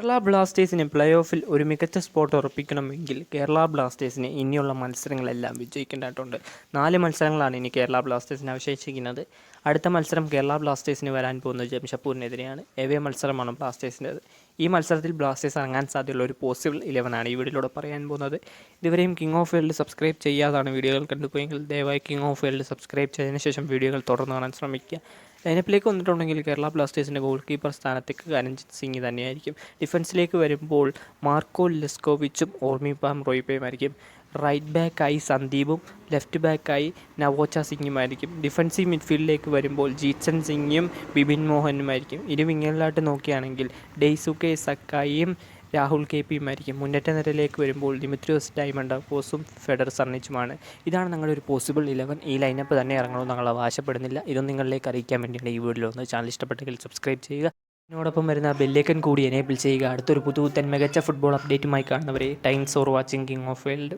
കേരള ബ്ലാസ്റ്റേഴ്സിന് പ്ലേ ഓഫിൽ ഒരു മികച്ച സ്പോട്ട് ഉറപ്പിക്കണമെങ്കിൽ കേരള ബ്ലാസ്റ്റേഴ്സിന് ഇനിയുള്ള മത്സരങ്ങളെല്ലാം വിജയിക്കേണ്ടതായിട്ടുണ്ട്. നാല് മത്സരങ്ങളാണ് ഇനി കേരള ബ്ലാസ്റ്റേഴ്സിന് അവശേഷിക്കുന്നത്. അടുത്ത മത്സരം കേരള ബ്ലാസ്റ്റേഴ്സിന് വരാൻ പോകുന്നത് ജംഷപ്പൂരിനെതിരെയാണ് എവേ മത്സരമാണ് ബ്ലാസ്റ്റേഴ്സിന്റെ ഈ മത്സരത്തിൽ ബ്ലാസ്റ്റേഴ്സ് ഇറങ്ങാൻ സാധ്യതയുള്ള ഒരു പോസിബിൾ ഇലവനാണ് ഈ വീഡിയോയിലൂടെ പറയാൻ പോകുന്നത്. ഇതുവരെയും കിങ് ഓഫ് വേൾഡ് സബ്സ്ക്രൈബ് ചെയ്യാതാണ് വീഡിയോകൾ കണ്ടുപോയെങ്കിൽ ദയവായി കിങ് ഓഫ് വേൾഡ് സബ്സ്ക്രൈബ് ചെയ്തതിന് ശേഷം വീഡിയോകൾ തുടർന്ന് കാണാൻ ശ്രമിക്കുക. ലൈനപ്പിലേക്ക് വന്നിട്ടുണ്ടെങ്കിൽ കേരള ബ്ലാസ്റ്റേഴ്സിന്റെ ഗോൾ കീപ്പർ സ്ഥാനത്തേക്ക് കരഞ്ജിത് സിംഗ് തന്നെയായിരിക്കും. ഡിഫൻസിലേക്ക് വരുമ്പോൾ മാർക്കോ ലെസ്കോവിച്ചും ഓർമിപാം റോയിപ്പയുമായിരിക്കും റൈറ്റ് ബാക്കായി സന്ദീപും ലെഫ്റ്റ് ബാക്കായി നവോച്ച സിംഗുമായിരിക്കും. ഡിഫൻസീവ് മിഡ്ഫീൽഡിലേക്ക് വരുമ്പോൾ ജീത്സൻ സിംഗും ബിപിൻ മോഹനുമായിരിക്കും. ഇരു വിങ്ങലിലായിട്ട് നോക്കുകയാണെങ്കിൽ ഡെയ്സുക്കെ സക്കായിയും രാഹുൽ കെ പിയുമായിരിക്കും മുന്നേറ്റ നിരയിലേക്ക് വരുമ്പോൾ ഡിമിത്രിയോസ് ഡയമണ്ട് കോസും ഫെഡർ സർണിച്ചുമാണ് ഇതാണ് ഞങ്ങളുടെ ഒരു പോസിബിൾ ഇലവൻ ഈ ലൈനപ്പ് തന്നെ ഇറങ്ങണമെന്ന് ഞങ്ങൾ അവകാശപ്പെടുന്നില്ല. ഇതൊന്നും നിങ്ങളിലേക്ക് അറിയിക്കാൻ വേണ്ടിയാണ് ഈ വീഡിയോ ഒന്ന് ചാനൽ ഇഷ്ടപ്പെട്ടെങ്കിൽ സബ്സ്ക്രൈബ് ചെയ്യുക. ഇതിനോടൊപ്പം വരുന്ന ബെല്ലേക്കൻ കൂടി എനേബിൾ ചെയ്യുക. അടുത്തൊരു പുതുത്തൻ മികച്ച ഫുട്ബോൾ അപ്ഡേറ്റുമായി കാണുന്നവരെ. Times or watching king of world